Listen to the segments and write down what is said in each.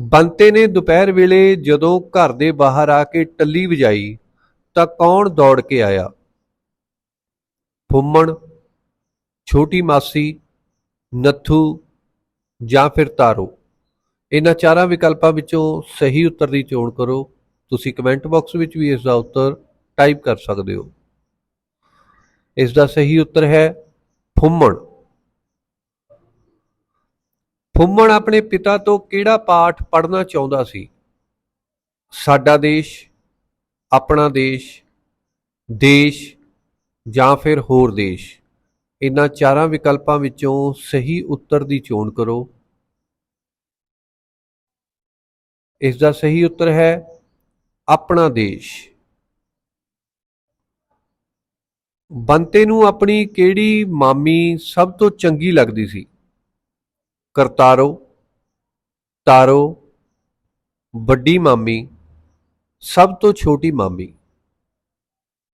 ਬੰਤੇ ਨੇ ਦੁਪਹਿਰ ਵੇਲੇ ਜਦੋਂ ਘਰ ਦੇ ਬਾਹਰ ਆ ਕੇ ਟੱਲੀ ਵਜਾਈ ਤਾਂ ਕੌਣ ਦੌੜ ਕੇ ਆਇਆ? ਫੁੰਮਣ ਛੋਟੀ ਮਾਸੀ, ਨੱਥੂ ਜਾਂ ਫਿਰ ਤਾਰੋ? ਇਹਨਾਂ ਚਾਰਾਂ ਵਿਕਲਪਾਂ ਵਿੱਚੋਂ ਸਹੀ ਉੱਤਰ ਦੀ ਚੋਣ ਕਰੋ। ਤੁਸੀਂ ਕਮੈਂਟ ਬਾਕਸ ਵਿੱਚ ਵੀ ਇਸ ਦਾ ਉੱਤਰ ਟਾਈਪ ਕਰ ਸਕਦੇ ਹੋ। ਇਸ ਦਾ ਸਹੀ ਉੱਤਰ ਹੈ ਫੁੰਮਣ ਫੁੰਮਣ ਆਪਣੇ ਪਿਤਾ ਤੋਂ ਕਿਹੜਾ ਪਾਠ ਪੜ੍ਹਨਾ ਚਾਹੁੰਦਾ ਸੀ? ਸਾਡਾ ਦੇਸ਼, ਆਪਣਾ ਦੇਸ਼ ਦੇਸ਼ ਜਾਂ ਫਿਰ ਹੋਰ ਦੇਸ਼? ਇਹਨਾਂ ਚਾਰਾਂ ਵਿਕਲਪਾਂ ਵਿੱਚੋਂ ਸਹੀ ਉੱਤਰ ਦੀ ਚੋਣ ਕਰੋ। ਇਸ ਦਾ ਸਹੀ ਉੱਤਰ ਹੈ ਆਪਣਾ ਦੇਸ਼। ਬੰਤੇ ਨੂੰ ਆਪਣੀ ਕਿਹੜੀ ਮਾਮੀ ਸਭ ਤੋਂ ਚੰਗੀ ਲੱਗਦੀ ਸੀ? ਕਰਤਾਰੋ, ਤਾਰੋ, ਵੱਡੀ ਮਾਮੀ, ਸਭ ਤੋਂ ਛੋਟੀ ਮਾਮੀ।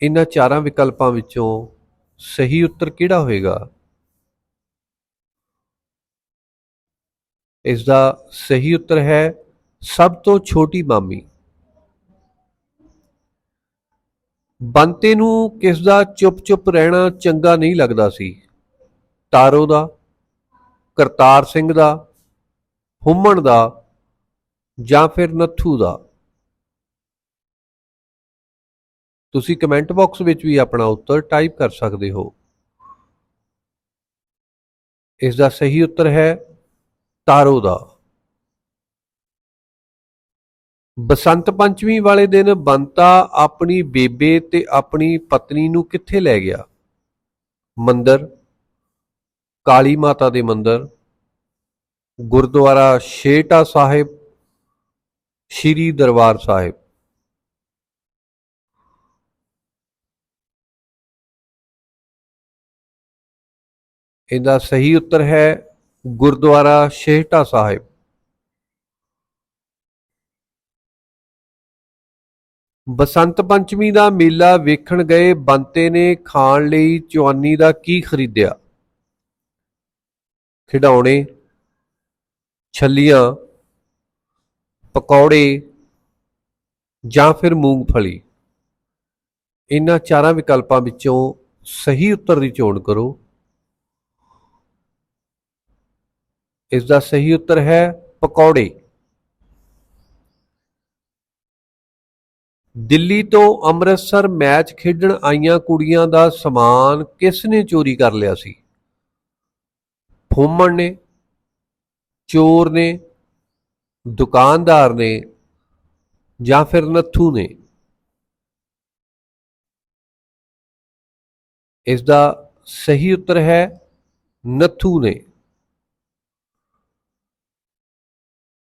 ਇਹਨਾਂ ਚਾਰਾਂ ਵਿਕਲਪਾਂ ਵਿੱਚੋਂ ਸਹੀ ਉੱਤਰ ਕਿਹੜਾ ਹੋਏਗਾ? ਇਸ ਦਾ ਸਹੀ ਉੱਤਰ ਹੈ ਸਭ ਤੋਂ ਛੋਟੀ ਮਾਮੀ। ਬੰਤੇ ਨੂੰ ਕਿਸ ਦਾ ਚੁੱਪ-ਚੁੱਪ ਰਹਿਣਾ ਚੰਗਾ ਨਹੀਂ ਲੱਗਦਾ ਸੀ। ਤਾਰੋ ਦਾ ਕਰਤਾਰ ਸਿੰਘ ਦਾ, ਹੁੰਮਣ ਦਾ ਜਾਂ ਫਿਰ ਨੱਥੂ ਦਾ? ਤੁਸੀਂ ਕਮੈਂਟ ਬਾਕਸ ਵਿੱਚ ਵੀ ਆਪਣਾ ਉੱਤਰ ਟਾਈਪ ਕਰ ਸਕਦੇ ਹੋ। ਇਸ ਦਾ ਸਹੀ ਉੱਤਰ ਹੈ ਤਾਰੋ ਦਾ। ਬਸੰਤ ਪੰਚਮੀ ਵਾਲੇ ਦਿਨ ਬੰਤਾ ਆਪਣੀ ਬੇਬੇ ਤੇ ਆਪਣੀ ਪਤਨੀ ਨੂੰ ਕਿੱਥੇ ਲੈ ਗਿਆ? ਮੰਦਰ ਕਾਲੀ ਮਾਤਾ ਦੇ ਮੰਦਰ, ਗੁਰਦੁਆਰਾ ਸ਼ੇਟਾ ਸਾਹਿਬ, ਸ਼੍ਰੀ ਦਰਬਾਰ ਸਾਹਿਬ। ਇਹਦਾ ਸਹੀ ਉੱਤਰ ਹੈ ਗੁਰਦੁਆਰਾ ਸ਼ੇਟਾ ਸਾਹਿਬ। ਬਸੰਤ ਪੰਚਮੀ ਦਾ ਮੇਲਾ ਵੇਖਣ ਗਏ ਬੰਤੇ ਨੇ ਖਾਣ ਲਈ ਚਵਾਨੀ ਦਾ ਕੀ ਖਰੀਦਿਆ? ਖਿਡੌਣੇ, ਛੱਲੀਆਂ, ਪਕੌੜੇ ਜਾਂ ਫਿਰ ਮੂੰਗਫਲੀ। ਇਹਨਾਂ ਚਾਰਾਂ ਵਿਕਲਪਾਂ ਵਿੱਚੋਂ ਸਹੀ ਉੱਤਰ ਦੀ ਚੋਣ ਕਰੋ। ਇਸ ਦਾ ਸਹੀ ਉੱਤਰ ਹੈ ਪਕੌੜੇ। ਦਿੱਲੀ ਤੋਂ ਅੰਮ੍ਰਿਤਸਰ ਮੈਚ ਖੇਡਣ ਆਈਆਂ ਕੁੜੀਆਂ ਦਾ ਸਮਾਨ ਕਿਸ ਨੇ ਚੋਰੀ ਕਰ ਲਿਆ ਸੀ? ਫੋਮਣ ਨੇ, ਚੋਰ ਨੇ, ਦੁਕਾਨਦਾਰ ਨੇ ਜਾਂ ਫਿਰ ਨੱਥੂ ਨੇ। ਇਸ ਦਾ ਸਹੀ ਉੱਤਰ ਹੈ ਨੱਥੂ ਨੇ।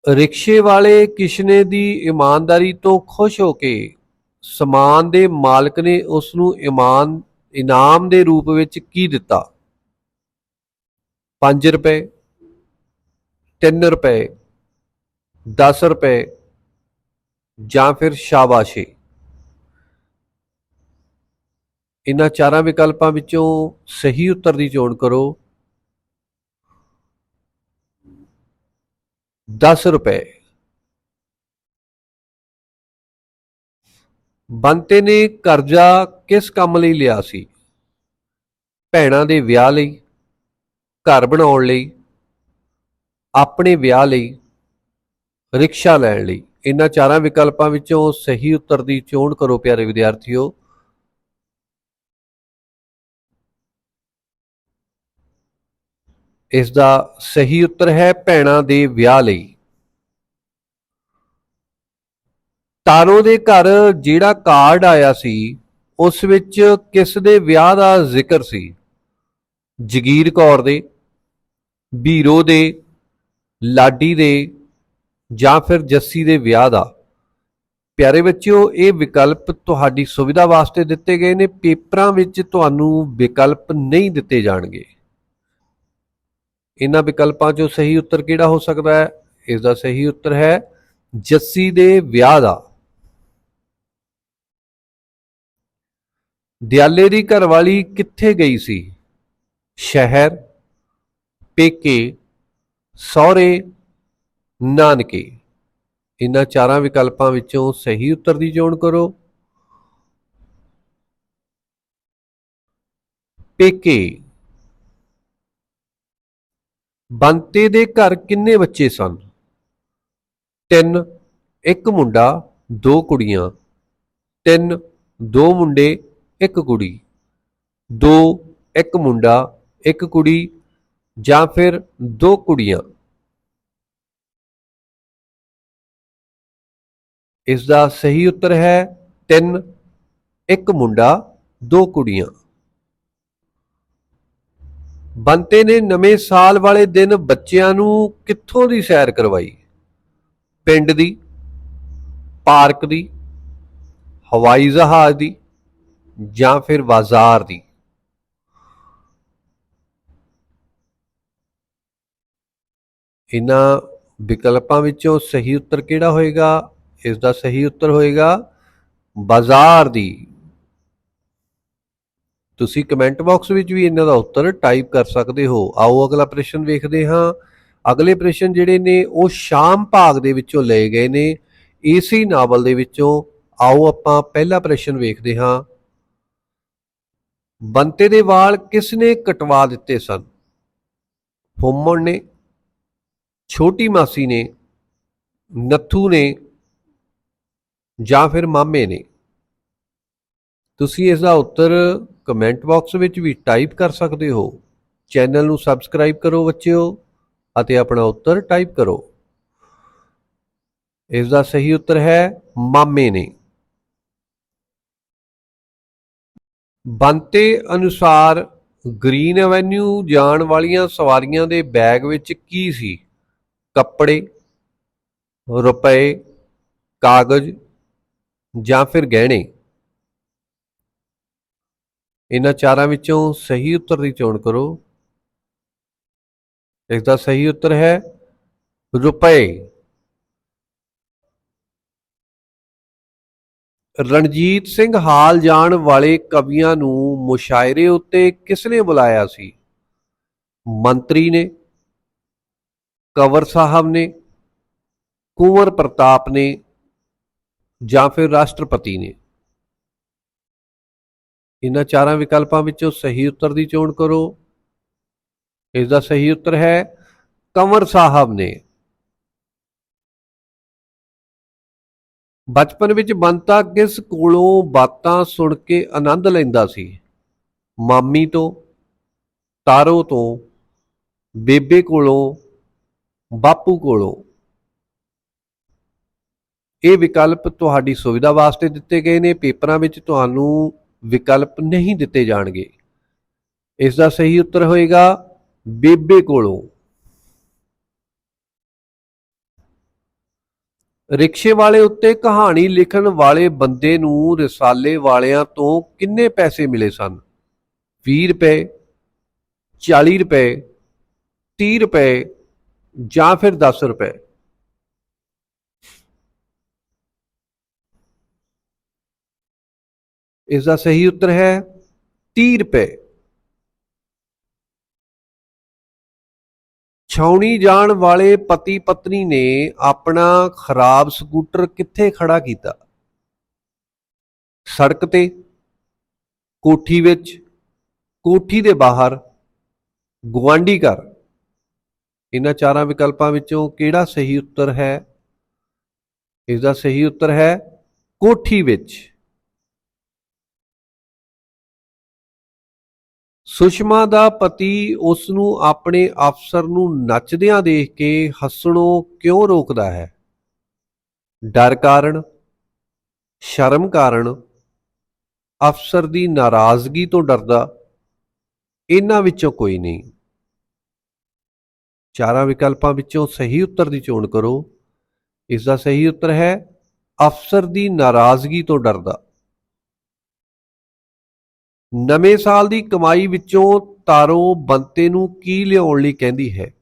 ਰਿਕਸ਼ੇ ਵਾਲੇ ਕਿਸ਼ਨੇ ਦੀ ਇਮਾਨਦਾਰੀ ਤੋਂ ਖੁਸ਼ ਹੋ ਕੇ ਸਮਾਨ ਦੇ ਮਾਲਕ ਨੇ ਉਸ ਨੂੰ ਇਮਾਨ, ਇਨਾਮ ਦੇ ਰੂਪ ਵਿੱਚ ਕੀ ਦਿੱਤਾ? 5 ਰੁਪਏ 3 ਰੁਪਏ 10 ਰੁਪਏ ਜਾਂ ਫਿਰ ਸ਼ਾਬਾਸ਼ੀ। ਇਹਨਾਂ ਚਾਰਾਂ ਵਿਕਲਪਾਂ ਵਿੱਚੋਂ ਸਹੀ ਉੱਤਰ ਦੀ ਚੋਣ ਕਰੋ। 10 ਰੁਪਏ। ਬੰਤੇ ਨੇ ਕਰਜ਼ਾ ਕਿਸ ਕੰਮ ਲਈ ਲਿਆ ਸੀ? ਭੈਣਾਂ ਦੇ ਵਿਆਹ ਲਈ ਘਰ ਬਣਾਉਣ ਲਈ, ਆਪਣੇ ਵਿਆਹ ਲਈ, ਰਿਕਸ਼ਾ ਲੈਣ ਲਈ। ਇਹਨਾਂ ਚਾਰਾਂ ਵਿਕਲਪਾਂ ਵਿੱਚੋਂ ਸਹੀ ਉੱਤਰ ਦੀ ਚੋਣ ਕਰੋ ਪਿਆਰੇ ਵਿਦਿਆਰਥੀਓ। ਇਸ ਦਾ ਸਹੀ ਉੱਤਰ ਹੈ ਭੈਣਾਂ ਦੇ ਵਿਆਹ ਲਈ। ਤਾਰੋ ਦੇ ਘਰ ਜਿਹੜਾ ਕਾਰਡ ਆਇਆ ਸੀ, ਉਸ ਵਿੱਚ ਕਿਸ ਦੇ ਵਿਆਹ ਦਾ ਜ਼ਿਕਰ ਸੀ? ਜਗੀਰ ਕੌਰ ਦੇ। ਬੀਰੋ ਦੇ, ਲਾਡੀ ਦੇ ਜਾਂ ਫਿਰ ਜੱਸੀ ਦੇ ਵਿਆਹ ਦਾ। ਪਿਆਰੇ ਬੱਚਿਓ, ਇਹ ਵਿਕਲਪ ਤੁਹਾਡੀ ਸੁਵਿਧਾ ਵਾਸਤੇ ਦਿੱਤੇ ਗਏ ਨੇ। ਪੇਪਰਾਂ ਵਿੱਚ ਤੁਹਾਨੂੰ ਵਿਕਲਪ ਨਹੀਂ ਦਿੱਤੇ ਜਾਣਗੇ। ਇਹਨਾਂ ਵਿਕਲਪਾਂ 'ਚੋਂ ਸਹੀ ਉੱਤਰ ਕਿਹੜਾ ਹੋ ਸਕਦਾ ਹੈ? ਇਸ ਦਾ ਸਹੀ ਉੱਤਰ ਹੈ ਜੱਸੀ ਦੇ ਵਿਆਹ ਦਾ। ਦਿਆਲੇ ਦੀ ਘਰਵਾਲੀ ਕਿੱਥੇ ਗਈ ਸੀ? ਸ਼ਹਿਰ ਪੇਕੇ ਸਹੁਰੇ ਨਾਨਕੇ, ਇਹਨਾਂ ਚਾਰਾਂ ਵਿਕਲਪਾਂ ਵਿੱਚੋਂ ਸਹੀ ਉੱਤਰ ਦੀ ਚੋਣ ਕਰੋ। ਪੇਕੇ, ਬੰਤੇ ਦੇ ਘਰ ਕਿੰਨੇ ਬੱਚੇ ਸਨ? ਤਿੰਨ, ਇੱਕ ਮੁੰਡਾ, ਦੋ ਕੁੜੀਆਂ। ਤਿੰਨ, ਦੋ ਮੁੰਡੇ, ਇੱਕ ਕੁੜੀ। ਦੋ, ਇੱਕ ਮੁੰਡਾ, ਇੱਕ ਕੁੜੀ। ਜਾਂ ਫਿਰ ਦੋ ਕੁੜੀਆਂ। ਇਸ ਦਾ ਸਹੀ ਉੱਤਰ ਹੈ ਤਿੰਨ, ਇੱਕ ਮੁੰਡਾ, ਦੋ ਕੁੜੀਆਂ। ਬੰਤੇ ਨੇ ਨਵੇਂ ਸਾਲ ਵਾਲੇ ਦਿਨ ਬੱਚਿਆਂ ਨੂੰ ਕਿੱਥੋਂ ਦੀ ਸੈਰ ਕਰਵਾਈ? ਪਿੰਡ ਦੀ, ਪਾਰਕ ਦੀ, ਹਵਾਈ ਜਹਾਜ਼ ਦੀ ਜਾਂ ਫਿਰ ਬਾਜ਼ਾਰ ਦੀ? ਇਹਨਾਂ ਵਿਕਲਪਾਂ ਵਿੱਚੋਂ ਸਹੀ ਉੱਤਰ ਕਿਹੜਾ ਹੋਏਗਾ? ਇਸ ਦਾ ਸਹੀ ਉੱਤਰ ਹੋਏਗਾ ਬਾਜ਼ਾਰ ਦੀ। ਤੁਸੀਂ ਕਮੈਂਟ ਬਾਕਸ ਵਿੱਚ ਵੀ ਇਹਨਾਂ ਦਾ ਉੱਤਰ ਟਾਈਪ ਕਰ ਸਕਦੇ ਹੋ। ਆਓ ਅਗਲਾ ਪ੍ਰਸ਼ਨ ਵੇਖਦੇ ਹਾਂ। ਅਗਲੇ ਪ੍ਰਸ਼ਨ ਜਿਹੜੇ ਨੇ, ਉਹ ਸ਼ਾਮ ਭਾਗ ਦੇ ਵਿੱਚੋਂ ਲਏ ਗਏ ਨੇ। ਏਸੀ ਨਾਵਲ ਦੇ ਵਿੱਚੋਂ ਆਓ ਆਪਾਂ ਪਹਿਲਾ ਪ੍ਰਸ਼ਨ ਵੇਖਦੇ ਹਾਂ। ਬੰਤੇ ਦੇ ਵਾਲ ਕਿਸ ਨੇ ਕਟਵਾ ਦਿੱਤੇ ਸਨ? ਫੁੰਮਣ ਨੇ ਛੋਟੀ ਮਾਸੀ ਨੇ, ਨੱਥੂ ਨੇ ਜਾਂ ਫਿਰ ਮਾਮੇ ਨੇ, ਤੁਸੀਂ ਇਸ ਦਾ ਉੱਤਰ ਕਮੈਂਟ ਬਾਕਸ ਵਿੱਚ ਵੀ ਟਾਈਪ ਕਰ ਸਕਦੇ ਹੋ। ਚੈਨਲ ਨੂੰ ਸਬਸਕ੍ਰਾਈਬ ਕਰੋ ਬੱਚਿਓ ਅਤੇ ਆਪਣਾ ਉੱਤਰ ਟਾਈਪ ਕਰੋ। ਇਸ ਦਾ ਸਹੀ ਉੱਤਰ ਹੈ, ਮਾਮੇ ਨੇ। ਬੰਤੇ ਅਨੁਸਾਰ ਗ੍ਰੀਨ ਐਵੇਨਿਊ ਜਾਣ ਵਾਲੀਆਂ ਸਵਾਰੀਆਂ ਦੇ ਬੈਗ ਵਿੱਚ ਕੀ ਸੀ? ਕੱਪੜੇ, ਰੁਪਏ, ਕਾਗਜ਼ ਜਾਂ ਫਿਰ ਗਹਿਣੇ। ਇਹਨਾਂ ਚਾਰਾਂ ਵਿੱਚੋਂ ਸਹੀ ਉੱਤਰ ਦੀ ਚੋਣ ਕਰੋ। ਇਸ ਦਾ ਸਹੀ ਉੱਤਰ ਹੈ ਰੁਪਏ। ਰਣਜੀਤ ਸਿੰਘ ਹਾਲ ਜਾਣ ਵਾਲੇ ਕਵੀਆਂ ਨੂੰ ਮੁਸ਼ਾਇਰੇ ਉੱਤੇ ਕਿਸ ਨੇ ਬੁਲਾਇਆ ਸੀ? ਮੰਤਰੀ ਨੇ ਕੰਵਰ ਸਾਹਿਬ ਨੇ ਕੁੰਵਰ ਪ੍ਰਤਾਪ ਨੇ ਜਾਂ ਫਿਰ ਰਾਸ਼ਟਰਪਤੀ ਨੇ ਇਹਨਾਂ ਚਾਰਾਂ ਵਿਕਲਪਾਂ ਵਿੱਚੋਂ ਸਹੀ ਉੱਤਰ ਦੀ ਚੋਣ ਕਰੋ ਇਸ ਦਾ ਸਹੀ ਉੱਤਰ ਹੈ ਕੰਵਰ ਸਾਹਿਬ ਨੇ ਬਚਪਨ ਵਿੱਚ ਬੰਤਾ ਕਿਸ ਕੋਲੋਂ ਬਾਤਾਂ ਸੁਣ ਕੇ ਆਨੰਦ ਲੈਂਦਾ ਸੀ ਮਾਮੀ ਤੋਂ ਤਾਰੋ ਤੋਂ ਬੇਬੇ ਕੋਲੋਂ ਬਾਪੂ ਕੋਲੋਂ। ਇਹ ਵਿਕਲਪ ਤੁਹਾਡੀ ਸੁਵਿਧਾ ਵਾਸਤੇ ਦਿੱਤੇ ਗਏ ਨੇ, ਪੇਪਰਾਂ ਵਿੱਚ ਤੁਹਾਨੂੰ ਵਿਕਲਪ ਨਹੀਂ ਦਿੱਤੇ ਜਾਣਗੇ। ਇਸ ਦਾ ਸਹੀ ਉੱਤਰ ਹੋਏਗਾ, ਬੇਬੇ ਕੋਲੋਂ। ਰਿਕਸ਼ੇ ਵਾਲੇ ਉੱਤੇ ਕਹਾਣੀ ਲਿਖਣ ਵਾਲੇ ਬੰਦੇ ਨੂੰ ਰਸਾਲੇ ਵਾਲਿਆਂ ਤੋਂ ਕਿੰਨੇ ਪੈਸੇ ਮਿਲੇ ਸਨ? 20 ਰੁਪਏ 40 ਰੁਪਏ 30 ਰੁਪਏ ਜਾਂ ਫਿਰ 10 ਰੁਪਏ। ਇਸ ਦਾ ਸਹੀ ਉੱਤਰ ਹੈ 30 ਰੁਪਏ। ਛਾਉਣੀ ਜਾਣ ਵਾਲੇ ਪਤੀ ਪਤਨੀ ਨੇ ਆਪਣਾ ਖਰਾਬ ਸਕੂਟਰ ਕਿੱਥੇ ਖੜਾ ਕੀਤਾ? ਸੜਕ ਤੇ, ਕੋਠੀ ਵਿੱਚ, ਕੋਠੀ ਦੇ ਬਾਹਰ, ਗੁਆਂਢੀ ਘਰ। ਇਹਨਾਂ ਚਾਰਾਂ ਵਿਕਲਪਾਂ ਵਿੱਚੋਂ ਕਿਹੜਾ ਸਹੀ ਉੱਤਰ ਹੈ? ਇਸ ਦਾ ਸਹੀ ਉੱਤਰ ਹੈ ਕੋਠੀ ਵਿੱਚ। ਸੁਸ਼ਮਾ ਦਾ ਪਤੀ ਉਸ ਨੂੰ ਆਪਣੇ ਅਫਸਰ ਨੂੰ ਨੱਚਦਿਆਂ ਦੇਖ ਕੇ ਹੱਸਣੋਂ ਕਿਉਂ ਰੋਕਦਾ ਹੈ? ਡਰ ਕਾਰਨ? ਸ਼ਰਮ ਕਾਰਨ? ਅਫਸਰ ਦੀ ਨਾਰਾਜ਼ਗੀ ਤੋਂ ਡਰਦਾ? ਇਹਨਾਂ ਵਿੱਚੋਂ ਕੋਈ ਨਹੀਂ। ਚਾਰਾਂ ਵਿਕਲਪਾਂ ਵਿੱਚੋਂ ਸਹੀ ਉੱਤਰ ਦੀ ਚੋਣ ਕਰੋ। ਇਸ ਦਾ ਸਹੀ ਉੱਤਰ ਹੈ, ਅਫਸਰ ਦੀ ਨਾਰਾਜ਼ਗੀ ਤੋਂ ਡਰਦਾ। ਨਵੇਂ ਸਾਲ ਦੀ ਕਮਾਈ ਵਿੱਚੋਂ ਤਾਰੋ ਬੰਤੇ ਨੂੰ ਕੀ ਲਿਆਉਣ ਲਈ ਕਹਿੰਦੀ ਹੈ?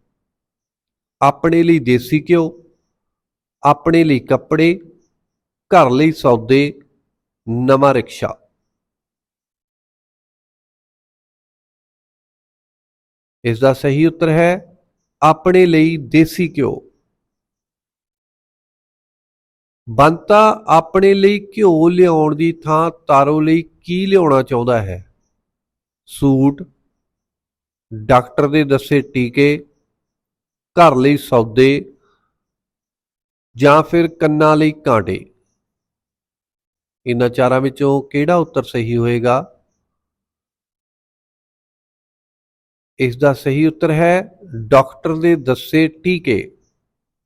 ਆਪਣੇ ਲਈ ਦੇਸੀ ਘਿਓ, ਆਪਣੇ ਲਈ ਕੱਪੜੇ, ਘਰ ਲਈ ਸੌਦੇ, ਨਵਾਂ ਰਿਕਸ਼ਾ। ਇਸ ਦਾ ਸਹੀ ਉੱਤਰ ਹੈ ਆਪਣੇ ਲਈ ਦੇਸੀ ਘਿਓ। ਬੰਤਾ ਆਪਣੇ ਲਈ ਘਿਓ ਲਿਆਉਣ ਦੀ ਥਾਂ ਤਾਰੋ ਲਈ ਕੀ ਲਿਆਉਣਾ ਚਾਹੁੰਦਾ ਹੈ? ਸੂਟ, ਡਾਕਟਰ ਦੇ ਦੱਸੇ ਟੀਕੇ, ਘਰ ਲਈ ਸੌਦੇ ਜਾਂ ਫਿਰ ਕੰਨਾਂ ਲਈ ਕਾਂਟੇ। ਇਹਨਾਂ ਚਾਰਾਂ ਵਿੱਚੋਂ ਕਿਹੜਾ ਉੱਤਰ ਸਹੀ ਹੋਏਗਾ? ਇਸ ਦਾ ਸਹੀ ਉੱਤਰ ਹੈ ਡਾਕਟਰ ਦੇ ਦੱਸੇ ਟੀਕੇ।